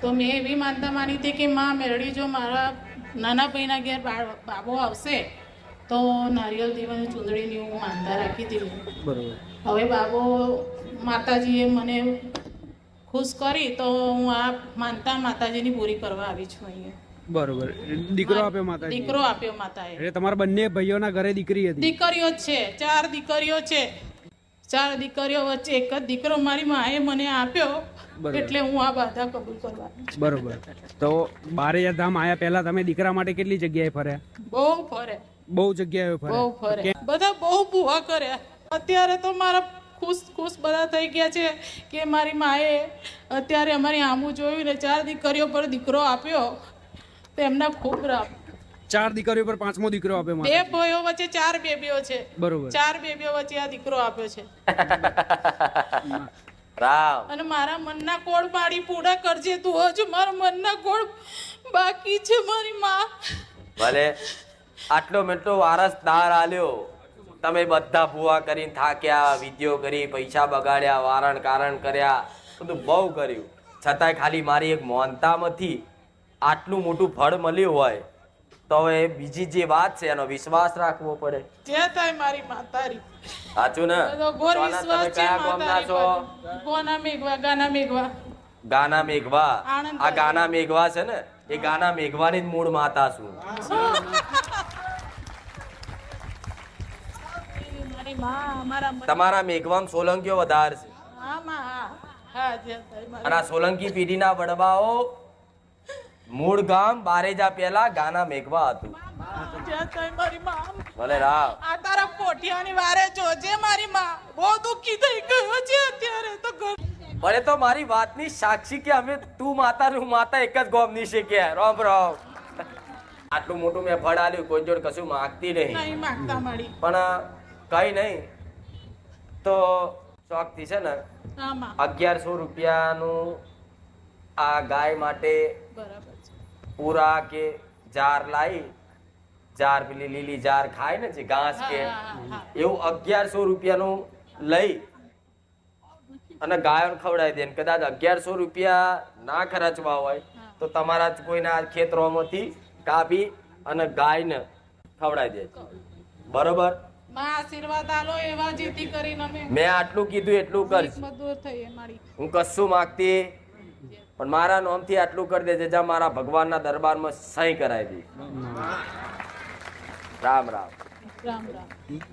તો મેં એવી માનતા માની હતી કે માં મેળવી જો મારા નાના ભાઈના ઘેર બાબો આવશે તો નારિયેલ દીવાની ચૂંદડીની હું માનતા રાખી હતી બરોબર. હવે બાબો માતાજીએ મને ખુશ કરી તો હું આ માનતા માતાજીની પૂરી કરવા આવી છું અહીંયા. બરોબર. દીકરો આપ્યો માતા દીકરો આપ્યો માતાએ. એટલે તમારા બંને ભાઈઓના ઘરે દીકરી હતી? દીકરીઓ છે. ચાર દીકરીઓ છે. ચાર દીકરીઓ વચ્ચે એક જ દીકરો મારી માએ મને આપ્યો. એટલે હું આ બાધા કબૂલ કરવાની બરોબર. તો બારે ધામ આયા પહેલા તમે દીકરા માટે કેટલી જગ્યાએ ફર્યા? બહુ ફરે. બહુ જગ્યાએ બહુ ફરે. બધા બહુ ભૂવા કર્યા. અત્યારે તો મારા ખુશ ખુશ બધા થઈ ગયા છે કે મારી માએ અત્યારે અમારી આમું જોયું ને ચાર દીકરીઓ પર દીકરો આપ્યો. તેમના ખૂબ રામ ચાર દીકરીઓ પર પાંચમો દીકરો આપ્યો બે. ભાઈઓ વચ્ચે ચાર બેબીઓ છે. બરોબર. ચાર બેબીઓ વચ્ચે આ દીકરો આપ્યો છે. રામ. અને મારા મનના કોળ પાડી પૂરા કરજે તું હજુ મારા મનના કોળ બાકી છે મારી માં. ભલે આટલો મેટલો વારસ દાર આલ્યો. તમે બધા ભૂવા કરીને થાક્યા વિધિઓ કરી પૈસા બગાડ્યા વારણ કારણ કર્યા બધું બહુ કર્યું. છતાંય ખાલી મારી એક મોનતામાંથી આટલું મોટું ફળ મળ્યું હોય. તો હવે બીજી જે વાત છે એનો વિશ્વાસ રાખવો પડે. જે થાય મારી માતારી. સાચું ને? ઘોર વિશ્વાસ છે ગામના માતારી છો? ગોના મેઘવા ગાના મેઘવા. ગાના મેઘવા? આ ગાના મેઘવા છે ને? એ ગાના મેઘવાની જ મૂળ માતા છું. તમારા મેઘવામાં સોલંકીઓ વધારે છે. હા માં હા. હા જે થાય મારી અને આ સોલંકી પેઢીના વડવાઓ મૂળ ગામ બારેજા પહેલા ગાના મેઘવા હતું. ભલે રામ આ તારા પોઠિયાની વારે જોજે મારી માં. બહુ દુખી થઈ ગયો છે અત્યારે તો ભલે તો મારી વાતની સાક્ષી કે અમે તું માતા હું માતા એક જ ગોમની છે કે રોમ રોમ. આટલું મોટું મેં ફળ આલ્યું કોઈ જોડે કશું માંગતી નહીં. માગતા મારી. પણ કઈ નહીં. તો શોખથી છે ને અગિયારસો રૂપિયાનું આ ગાય માટે બરાબર પૂરા કે જાર લાવી જાર પેલી લીલી જાર ખાય ને જે ઘાસ કે. એવું અગિયારસો રૂપિયાનું લઈ અને ગાયો ખવડાવી દે કદાચ અગિયારસો રૂપિયા ના ખર્ચવા હોય તો તમારા કોઈના ખેતરોમાંથી કાપી અને ગાયને ખવડાવી દે બરોબર મેં આટલું કીધું એટલું કરીશ હું કશું માગતી પણ મારા નોમથી આટલું કરી દેજે, જા મારા ભગવાનના દરબારમાં સહી કરાવી દી. રામ રામ. રામ રામ.